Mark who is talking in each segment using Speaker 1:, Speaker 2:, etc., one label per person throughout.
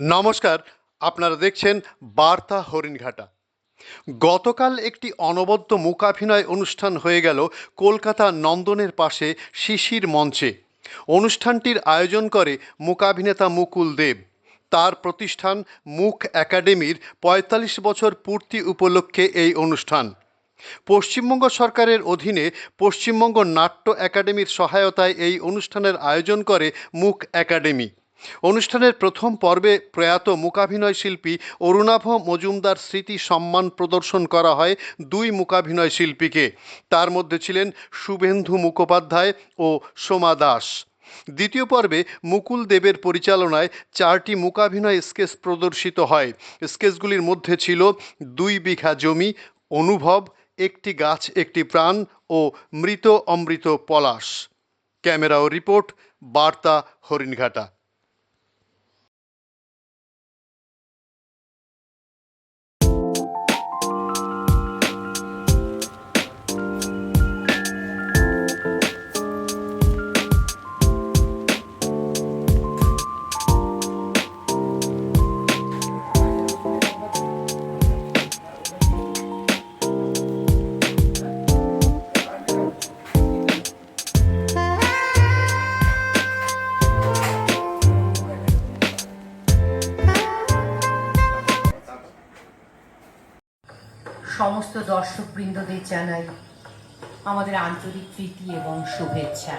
Speaker 1: নমস্কার, আপনারা দেখছেন বার্তা হরিণঘাটা। গতকাল একটি অনবদ্য মূকাভিনয় অনুষ্ঠান হয়ে গেল কলকাতা নন্দনের পাশে শিশির মঞ্চে। অনুষ্ঠানটির আয়োজন করে মূকাভিনেতা মুকুল দেব। তার প্রতিষ্ঠান মুখ একাডেমির পঁয়তাল্লিশ বছর পূর্তি উপলক্ষে এই অনুষ্ঠান। পশ্চিমবঙ্গ সরকারের অধীনে পশ্চিমবঙ্গ নাট্য একাডেমির সহায়তায় এই অনুষ্ঠানের আয়োজন করে মুখ একাডেমি। অনুষ্ঠানের প্রথম পর্বে প্রয়াত মূকাভিনয় শিল্পী অরুণাভ মজুমদার স্মৃতি সম্মান প্রদর্শন করা হয় দুই মূকাভিনয় শিল্পীকে। তার মধ্যে ছিলেন শুভেন্দু মুখোপাধ্যায় ও সোমা দাস। দ্বিতীয় পর্বে মুকুল দেবের পরিচালনায় চারটি মূকাভিনয় স্কেচ প্রদর্শিত হয়। স্কেচগুলির মধ্যে ছিল দুই বিঘা জমি, অনুভব, একটি গাছ, একটি প্রাণ ও মৃত অমৃত পলাশ। ক্যামেরা ও রিপোর্ট, বার্তা হরিণঘাটা।
Speaker 2: সমস্ত দর্শকবৃন্দদের জানাই আমাদের আন্তরিক প্রীতি এবং শুভেচ্ছা।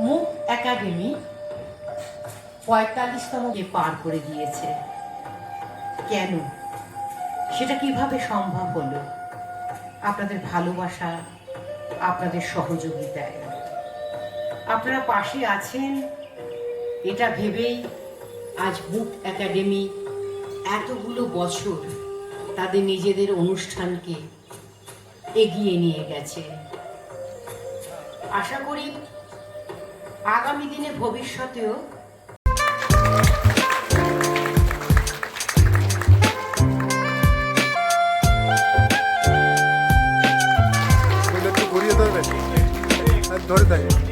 Speaker 2: মুখ একাডেমি পঁয়তাল্লিশতমকে পার করে দিয়েছে। কেন? সেটা কীভাবে সম্ভব হলো? আপনাদের ভালোবাসা, আপনাদের সহযোগিতায়। আপনারা পাশে আছেন, এটা ভেবেই আজ বুক একাডেমি এতগুলো বছর তাদের নিজেদের অনুষ্ঠানকে এগিয়ে নিয়ে গেছে। আশা করি আগামী দিনে ভবিষ্যতেও
Speaker 3: ঘুরিয়ে ধরে থাকে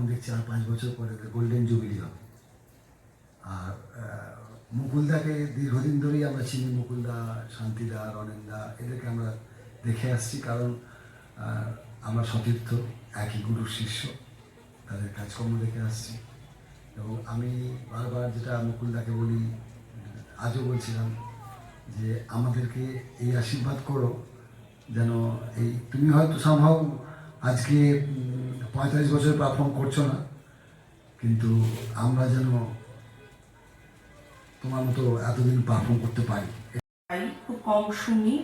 Speaker 4: স্বপ্ন দেখছি আর পাঁচ বছর পরে গোল্ডেন জুবিলি হবে। আর মুকুলদাকে দীর্ঘদিন ধরেই আমরা চিনি, মুকুলদা, শান্তিদা রনেনদা এদেরকে আমরা দেখে আসছি কারণ আমরা সতীর্থ, একই গুরুর শিষ্য, তাদের কাজকর্ম দেখে আসছি। এবং আমি বারবার যেটা মুকুলদাকে বলি, আজও বলছিলাম যে আমাদেরকে এই আশীর্বাদ করো যেন এই, তুমি হয়তো সম্ভব আজকে পঁয়তাল্লিশ বছর পারফর্ম করছ না, কিন্তু আমরা যেন তোমার মতো এতদিন পারফর্ম করতে পারি।
Speaker 5: খুব কম শুনি,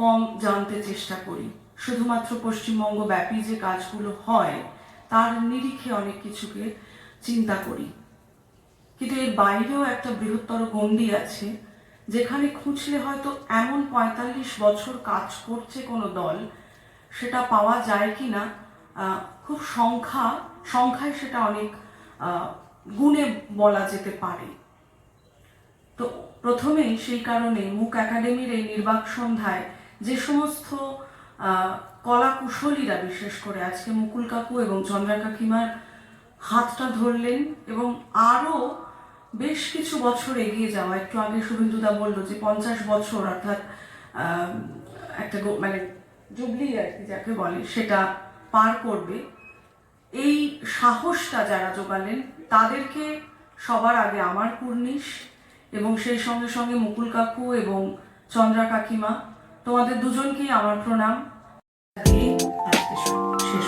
Speaker 5: কম জানতে চেষ্টা করি। শুধুমাত্র পশ্চিমবঙ্গ ব্যাপী যে কাজগুলো হয়, তার নিরিখে অনেক কিছুকে চিন্তা করি। কিন্তু এর বাইরেও একটা বৃহত্তর গণ্ডি আছে, যেখানে খুঁজলে হয়তো এমন পঁয়তাল্লিশ বছর কাজ করছে কোনো দল, সেটা পাওয়া যায় কি না খুব সংখ্যা, সংখ্যায় সেটা অনেক গুণে বলা যেতে পারে। তো প্রথমেই সেই কারণে মুক একাডেমির এই নির্বাক সন্ধ্যায় যে সমস্ত কলা কুশলীরা, বিশেষ করে আজকে মুকুল কাকু এবং চন্দ্রা কাকিমার হাতটা ধরলেন এবং আরও বেশ কিছু বছর এগিয়ে যাওয়া, একটু আগে শুভেন্দুদা বলল যে পঞ্চাশ বছর অর্থাৎ একটা মানে জুবলি আর কি যাকে বলে, সেটা পার করবে। এই সাহসটা যারা জোগালেন, তাদেরকে সবার আগে আমার কুর্নিশ এবং সেই সঙ্গে সঙ্গে মুকুল কাকু এবং চন্দ্রা কাকিমা, তোমাদের দুজনকেই আমার প্রণাম। শেষ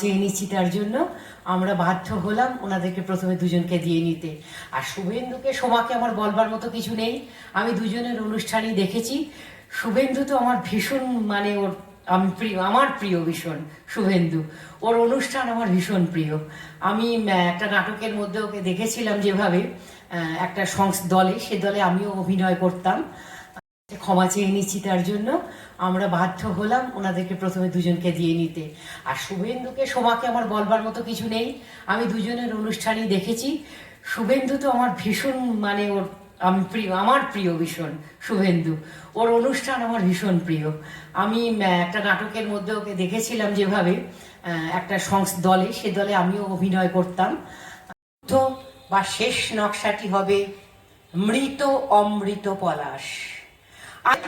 Speaker 2: চেয়ে নিচ্ছি তার জন্য। আমরা বাধ্য হলাম ওনাদেরকে প্রথমে দুজনকে দিয়ে নিতে। আর শুভেন্দুকে সোমাকে আমার বলবার মতো কিছু নেই। আমি দুজনের অনুষ্ঠানই দেখেছি। শুভেন্দু তো আমার ভীষণ মানে ওর, আমি প্রিয়, আমার প্রিয় ভীষণ, শুভেন্দু। ওর অনুষ্ঠান আমার ভীষণ প্রিয়। আমি একটা নাটকের মধ্যে ওকে দেখেছিলাম যেভাবে একটা সংস, দলে, সে দলে আমিও অভিনয় করতাম। ক্ষমা চেয়ে নিচ্ছি তার জন্য। আমরা বাধ্য হলাম ওনাদেরকে প্রথমে দুজনকে দিয়ে নিতে। আর শুভেন্দুকে সোমাকে আমার বলবার মতো কিছু নেই। আমি দুজনের অনুষ্ঠানই দেখেছি। শুভেন্দু তো আমার ভীষণ মানে ওর, আমি, প্রিয়, আমার প্রিয় ভীষণ, শুভেন্দু। ওর অনুষ্ঠান আমার ভীষণ প্রিয়। আমি একটা নাটকের মধ্যে ওকে দেখেছিলাম যেভাবে একটা সংস, দলে, সে দলে আমিও অভিনয় করতাম। বা শেষ নকশাটি হবে মৃত অমৃত পলাশ।
Speaker 6: আর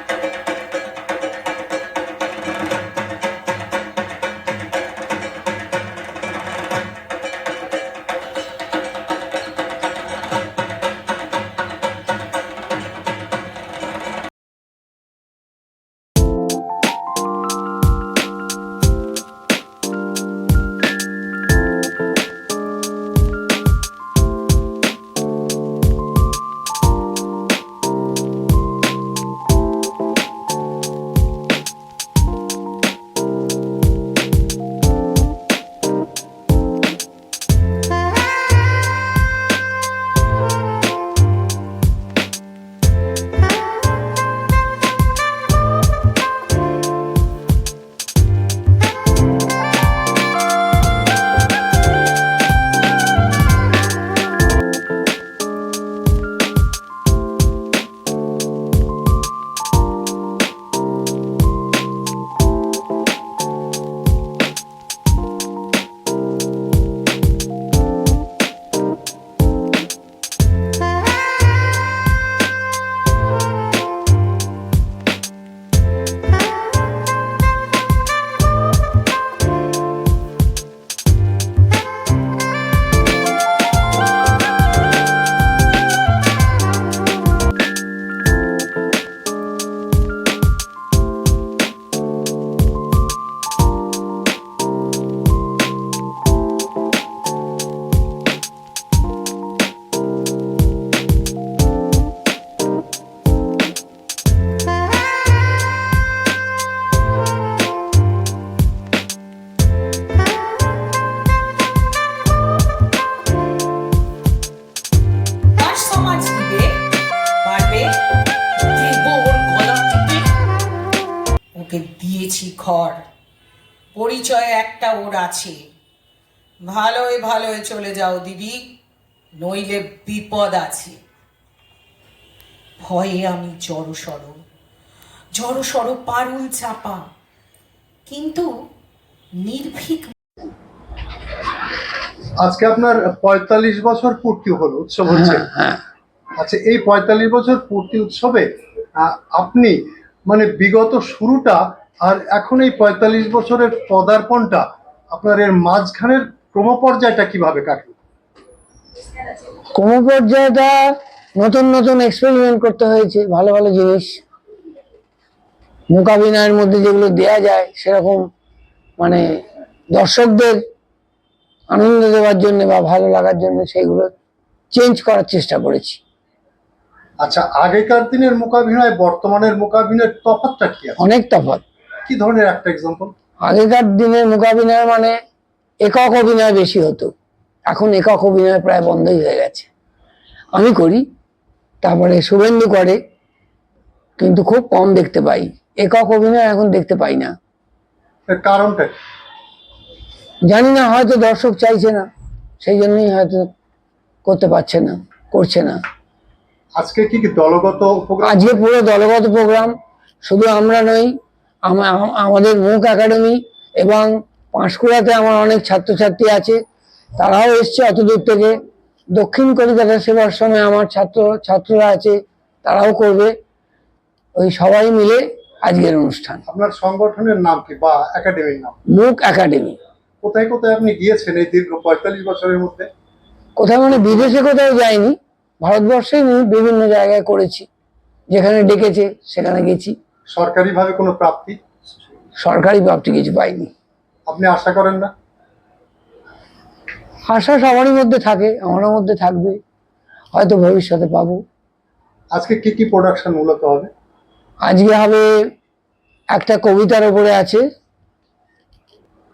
Speaker 6: পরিচয় একটা ওর আছে। ভালোই ভালোই চলে যাও দিদি নইলে বিপদ আছে। ভয়ে আমি জড়সড় জড়সড় পারুল চাপা। কিন্তু নির্ভীক
Speaker 3: আজকে আপনার পঁয়তাল্লিশ বছর পূর্তি হলো উৎসব হচ্ছে। আচ্ছা এই পঁয়তাল্লিশ বছর পূর্তি উৎসবে আপনি মানে বিগত শুরুটা আর এখন এই পঁয়তাল্লিশ বছরের পদার্পণটা আপনার এর মাঝখানের ক্রমপর্যায়টা কীভাবে কাটলো?
Speaker 7: ক্রমপর্যায়টা নতুন নতুন এক্সপেরিমেন্ট করতে হয়েছে ভালো ভালো জিনিস। মোকাবিনার মধ্যে যেগুলো দেয়া যায় সেরকম মানে দর্শকদের আনন্দ দেওয়ার জন্য বা ভালো লাগার জন্য সেইগুলো চেঞ্জ করার চেষ্টা করেছি।
Speaker 3: আচ্ছা আগেকার দিনের মোকাভিনয় বর্তমানের মোকাভিনয়ের তফাৎটা কি
Speaker 7: অনেক তফাৎ।
Speaker 3: কি ধরনের একটা এক্সাম্পল
Speaker 7: আগেকার দিনের মোকাবিনয় মানে একক অভিনয় বেশি হতো। এখন একক অভিনয় প্রায় বন্ধই হয়ে গেছে। আমি করি তারপরে শুভেন্দু করে কিন্তু খুব কম দেখতে পাই। একক অভিনয় এখন দেখতে পাই না।
Speaker 3: কারণটা
Speaker 7: জানি না হয়তো দর্শক চাইছে না সেই জন্যই হয়তো করতে পারছে না করছে না।
Speaker 3: আজকে কি দলগত
Speaker 7: আজকে পুরো দলগত প্রোগ্রাম শুধু আমরা নই আমাদের মুখ একাডেমি এবং পাঁশকুড়াতে আমার অনেক ছাত্রছাত্রী আছে তারাও এসছে অত দূর থেকে। দক্ষিণ কলকাতা সেবার সময় আমার ছাত্র ছাত্ররা আছে তারাও করবে। ওই সবাই মিলে আজকের অনুষ্ঠান।
Speaker 3: আপনার সংগঠনের নাম কি বা একাডেমির নাম?
Speaker 7: মুখ একাডেমি।
Speaker 3: কোথায় কোথায় আপনি গিয়েছেন এই দীর্ঘ পঁয়তাল্লিশ বছরের মধ্যে?
Speaker 7: কোথায় মানে বিদেশে কোথাও যাইনি ভারতবর্ষে বিভিন্ন জায়গায় করেছি। যেখানে ডেকেছে সেখানে গেছি।
Speaker 3: সরকারিভাবে কোনো প্রাপ্তি?
Speaker 7: সরকারি প্রাপ্তি কিছু পাইনি।
Speaker 3: আপনি আশা করেন না?
Speaker 7: আশা সবারই মধ্যে থাকে আমারও মধ্যে থাকবে। হয়তো ভবিষ্যতে পাবো।
Speaker 3: আজকে কি কি প্রোডাকশন মূলত হবে?
Speaker 7: আজকে হবে একটা কবিতার ওপরে আছে।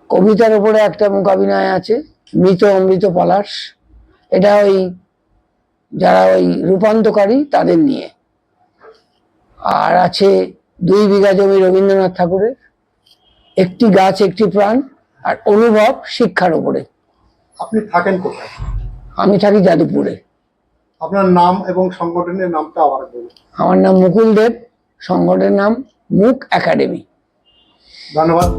Speaker 7: কবিতার ওপরে একটা মোকাবিনায় আছে মৃত অমৃত পলাশ। এটা ওই যারা ওই রূপান্তকারী তাদের নিয়ে। আর আছে দুই বিঘা জমি রবীন্দ্রনাথ ঠাকুরের একটি গাছ একটি প্রাণ আর অনুভব শিক্ষার উপরে।
Speaker 3: আপনি থাকেন কোথায়?
Speaker 7: আমি থাকি যাদবপুরে।
Speaker 3: আপনার নাম এবং সংগঠনের নামটা আবার বলুন।
Speaker 7: আমার নাম মুকুল দেব সংগঠনের নাম মুখ একাডেমি।
Speaker 3: ধন্যবাদ।